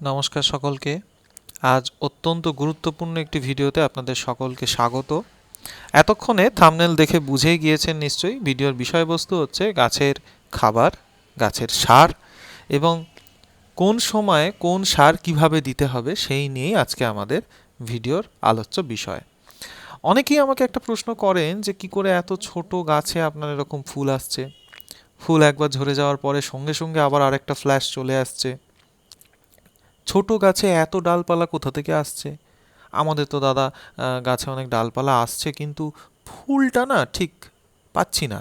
নমস্কার সকলকে। আজ অত্যন্ত গুরুত্বপূর্ণ একটি ভিডিওতে আপনাদের সকলকে স্বাগত। এতক্ষণে থামনেল দেখে বুঝেই গিয়েছেন নিশ্চয়ই, ভিডিওর বিষয়বস্তু হচ্ছে গাছের খাবার, গাছের সার এবং কোন সময়ে কোন সার কীভাবে দিতে হবে সেই নিয়েই আজকে আমাদের ভিডিওর আলোচ্য বিষয়। অনেকেই আমাকে একটা প্রশ্ন করেন যে কি করে এত ছোট গাছে আপনার এরকম ফুল আসছে? ফুল একবার ঝরে যাওয়ার পরে সঙ্গে সঙ্গে আবার আরেকটা ফ্ল্যাশ চলে আসছে। ছোট গাছে এত ডালপালা কোথা থেকে আসছে? আমাদের তো দাদা গাছে অনেক ডালপালা আসছে, কিন্তু ফুলটা না ঠিক পাচ্ছি না।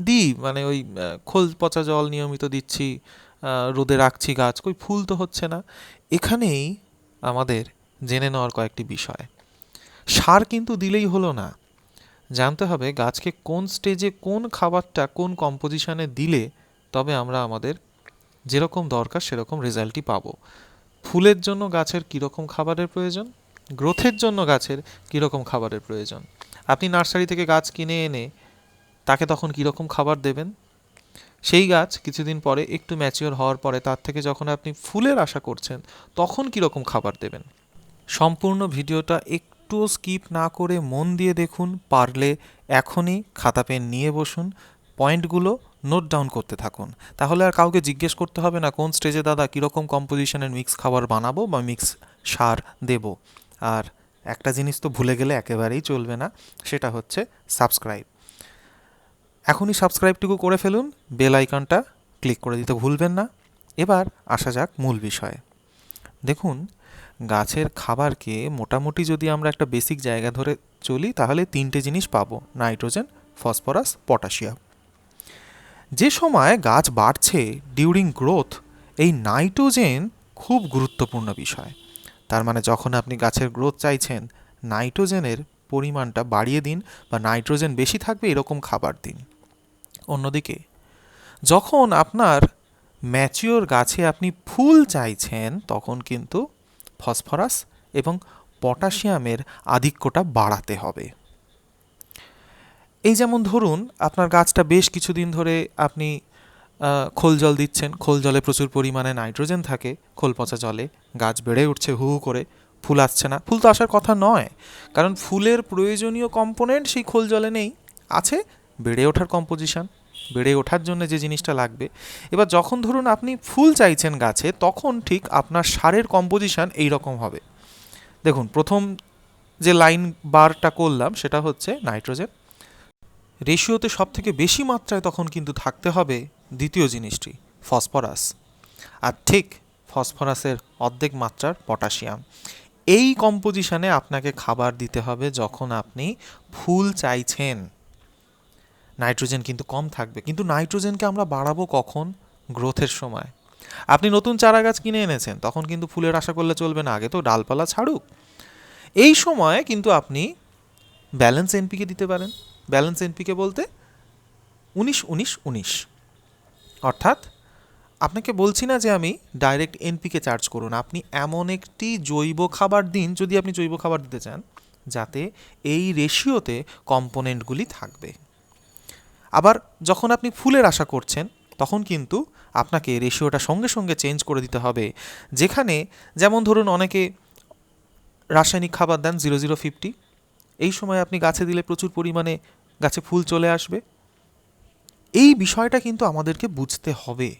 দিই মানে ওই খোল পচা জল নিয়মিত দিচ্ছি রোদে রাখছি গাছ, কই ফুল তো হচ্ছে না। এখানেই আমাদের জেনে নেওয়ার কয়েকটি বিষয়। সার কিন্তু দিলেই হলো না। জানতে হবে গাছকে কোন স্টেজে কোন খাবারটা কোন কম্পোজিশনে দিলে তবে আমরা আমাদের যেরকম দরকার সেরকম রেজাল্টই পাবো। ফুলের জন্য গাছের কীরকম খাবারের প্রয়োজন? গ্রোথের জন্য গাছের কীরকম খাবারের প্রয়োজন? আপনি নার্সারি থেকে গাছ কিনে এনে তাকে তখন কীরকম খাবার দেবেন? সেই গাছ কিছুদিন পরে একটু ম্যাচিওর হওয়ার পরে তার থেকে যখন আপনি ফুলের আশা করছেন, তখন কীরকম খাবার দেবেন? সম্পূর্ণ ভিডিওটা একটুও স্কিপ না করে মন দিয়ে দেখুন, পারলে এখনই খাতা পেন নিয়ে বসুন। পয়েন্টগুলো নোট ডাউন করতে থাকুন। তাহলে আর কাউকে জিজ্ঞেস করতে হবে না, কোন স্টেজে দাদা কীরকম কম্পোজিশনের মিক্স খাবার বানাবো বা মিক্স সার দেব। আর একটা জিনিস তো ভুলে গেলে একেবারেই চলবে না, সেটা হচ্ছে সাবস্ক্রাইব এখনই সাবস্ক্রাইবটুকু করে ফেলুন বেল আইকনটা ক্লিক করে দিতে ভুলবেন না। এবার আসা যাক মূল বিষয়ে। দেখুন, গাছের খাবারকে মোটামুটি যদি আমরা একটা বেসিক জায়গা ধরে চলি, তাহলে তিনটে জিনিস পাবো নাইট্রোজেন ফসফরাস পটাশিয়াম যে সময় গাছ বাড়ছে ডিউরিং গ্রোথ এই নাইট্রোজেন খুব গুরুত্বপূর্ণ বিষয়। তার মানে যখন আপনি গাছের গ্রোথ চাইছেন নাইট্রোজেনের পরিমাণটা বাড়িয়ে দিন বা নাইট্রোজেন বেশি থাকবে এরকম খাবার দিন। অন্যদিকে, যখন আপনার ম্যাচিওর গাছে আপনি ফুল চাইছেন, তখন কিন্তু ফসফরাস এবং পটাশিয়ামের আধিক্যটা বাড়াতে হবে। এই যেমন ধরুন, আপনার গাছটা বেশ কিছুদিন ধরে আপনি খোল জল দিচ্ছেন। খোল জলে প্রচুর পরিমাণে নাইট্রোজেন থাকে। খোল পচা জলে গাছ বেড়ে উঠছে হু হু করে। ফুল আসছে না। ফুল তো আসার কথা নয়। কারণ ফুলের প্রয়োজনীয় কম্পোনেন্ট সেই খোল জলে নেই। আছে, বেড়ে ওঠার কম্পোজিশন। বেড়ে ওঠার জন্য যে জিনিসটা লাগবে। এবার যখন ধরুন আপনি ফুল চাইছেন গাছে, তখন ঠিক আপনার সারের কম্পোজিশন এই রকম হবে। দেখুন, প্রথম যে লাইন বারটা করলাম, সেটা হচ্ছে নাইট্রোজেন। রেশিওতে সব থেকে বেশি মাত্রায় তখন কিন্তু থাকতে হবে দ্বিতীয় জিনিসটি, ফসফরাস। আর ঠিক ফসফরাসের অর্ধেক মাত্রার পটাশিয়াম। এই কম্পোজিশনে আপনাকে খাবার দিতে হবে যখন আপনি ফুল চাইছেন। নাইট্রোজেন কিন্তু কম থাকবে। কিন্তু নাইট্রোজেনকে আমরা বাড়াবো কখন? গ্রোথের সময়। আপনি নতুন চারা গাছ কিনে এনেছেন, তখন কিন্তু ফুলের আশা করলে চলবে না, আগে তো ডালপালা ছাড়ুক। এই সময় কিন্তু আপনি ব্যালেন্স এনপিকে দিতে পারেন। ব্যালেন্স এনপিকে বলতে? উনিশ উনিশ উনিশ। অর্থাৎ, আপনাকে বলছি না যে আমি ডাইরেক্ট এনপিকে চার্জ করুন আপনি এমন একটি জৈব খাবার দিন যদি আপনি জৈব খাবার দিতে চান, যাতে এই রেশিওতে কম্পোনেন্টগুলি থাকবে। আবার যখন আপনি ফুলের আশা করছেন, তখন কিন্তু আপনাকে রেশিওটা সঙ্গে সঙ্গে চেঞ্জ করে দিতে হবে। যেখানে যেমন ধরুন অনেকে রাসায়নিক খাবার দেন, জিরো জিরো, ফিফটি। এই সময় আপনি গাছে দিলে প্রচুর পরিমাণে গাছে ফুল চলে আসবে। এই বিষয়টা কিন্তু আমাদেরকে বুঝতে হবে।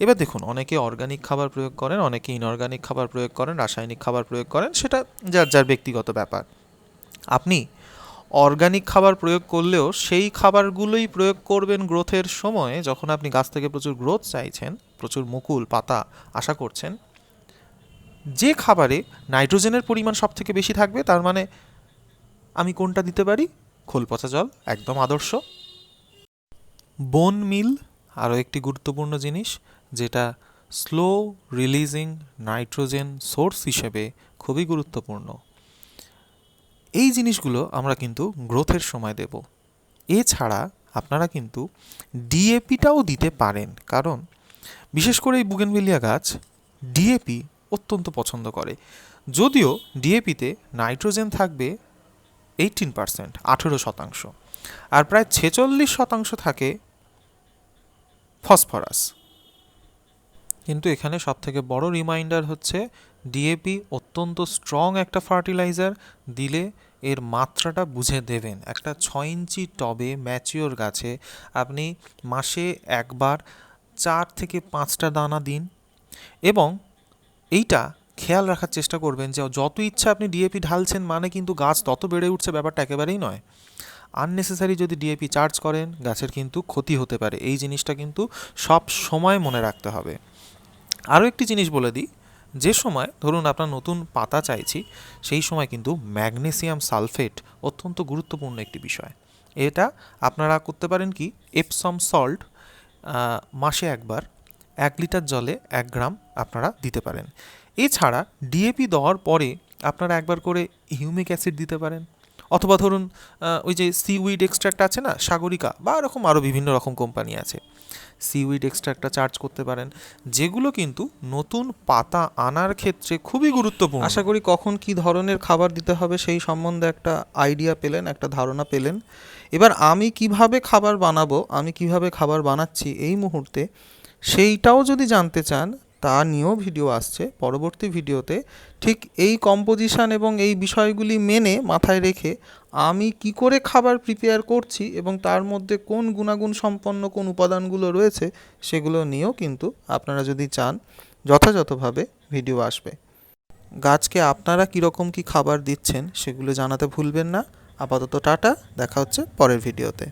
এবার দেখুন, অনেকে অর্গানিক খাবার প্রয়োগ করেন, অনেকে ইনঅর্গানিক খাবার প্রয়োগ করেন, রাসায়নিক খাবার প্রয়োগ করেন, সেটা যার যার ব্যক্তিগত ব্যাপার। আপনি অর্গানিক খাবার প্রয়োগ করলেও সেই খাবারগুলোই প্রয়োগ করবেন গ্রোথের সময়ে, যখন আপনি গাছ থেকে প্রচুর গ্রোথ চাইছেন, প্রচুর মুকুল, পাতা আশা করছেন, যে খাবারে নাইট্রোজেনের পরিমাণ সব থেকে বেশি থাকবে, তার মানে আমি কোনটা দিতে পারি? খোল পচা জল, একদম আদর্শ। বোন মিল, আরও একটি গুরুত্বপূর্ণ জিনিস, যেটা স্লো রিলিজিং নাইট্রোজেন সোর্স হিসেবে খুবই গুরুত্বপূর্ণ। এই জিনিসগুলো আমরা কিন্তু গ্রোথের সময় দেব। এছাড়া আপনারা কিন্তু ডিএপিটাও দিতে পারেন, কারণ বিশেষ করে এই বুগেনভিলিয়া গাছ ডিএপি অত্যন্ত পছন্দ করে। যদিও ডিএপিতে নাইট্রোজেন থাকবে এইটিন পার্সেন্ট আঠেরো শতাংশ। আর প্রায় ছেচল্লিশ শতাংশ থাকে ফসফরাস। কিন্তু এখানে সবথেকে বড় রিমাইন্ডার হচ্ছে ডিএপি অত্যন্ত স্ট্রং একটা ফার্টিলাইজার দিলে এর মাত্রাটা বুঝে দেবেন। একটা ছয় ইঞ্চি টবে ম্যাচিওর গাছে আপনি মাসে একবার চার থেকে পাঁচটা দানা দিন এবং এইটা খেয়াল রাখার চেষ্টা করবেন যে যত ইচ্ছা আপনি ডিএপি ঢালছেন মানে কিন্তু গাছ তত বেড়ে উঠছে, ব্যাপারটা একেবারেই নয়। আননেসেসারি যদি ডিএপি চার্জ করেন, গাছের কিন্তু ক্ষতি হতে পারে। এই জিনিসটা কিন্তু সব সময় মনে রাখতে হবে। আরও একটি জিনিস বলে দিই, যে সময় ধরুন আপনার নতুন পাতা চাইছি, সেই সময় কিন্তু ম্যাগনেসিয়াম সালফেট অত্যন্ত গুরুত্বপূর্ণ একটি বিষয়। এটা আপনারা করতে পারেন কি এপসম সল্ট মাসে একবার, এক লিটার জলে এক গ্রাম আপনারা দিতে পারেন। এছাড়া ডিএপি দেওয়ার পরে আপনারা একবার করে হিউমিক অ্যাসিড দিতে পারেন। অথবা ধরুন ওই যে সিউইড এক্সট্র্যাক্ট আছে না, সাগরিকা বা এরকম আরও বিভিন্ন রকম কোম্পানি আছে। সিউইড এক্সট্রাক্টটা চার্জ করতে পারেন, যেগুলো কিন্তু নতুন পাতা আনার ক্ষেত্রে খুবই গুরুত্বপূর্ণ। আশা করি কখন কি ধরনের খাবার দিতে হবে সেই সম্বন্ধে একটা আইডিয়া পেলেন, একটা ধারণা পেলেন। এবার আমি কীভাবে খাবার বানাবো, আমি কীভাবে খাবার বানাচ্ছি এই মুহূর্তে, সেইটাও যদি জানতে চান তা নিয়েও ভিডিও আসছে। পরবর্তী ভিডিওতে ঠিক এই কম্পোজিশান এবং এই বিষয়গুলি মেনে মাথায় রেখে আমি কি করে খাবার প্রিপেয়ার করছি এবং তার মধ্যে কোন গুণাগুণ সম্পন্ন কোন উপাদানগুলো রয়েছে সেগুলো নিয়েও কিন্তু আপনারা যদি চান, যথাযথভাবে ভিডিও আসবে। গাছকে আপনারা কীরকম কী খাবার দিচ্ছেন সেগুলো জানাতে ভুলবেন না। আপাতত টাটা, দেখা হচ্ছে পরের ভিডিওতে।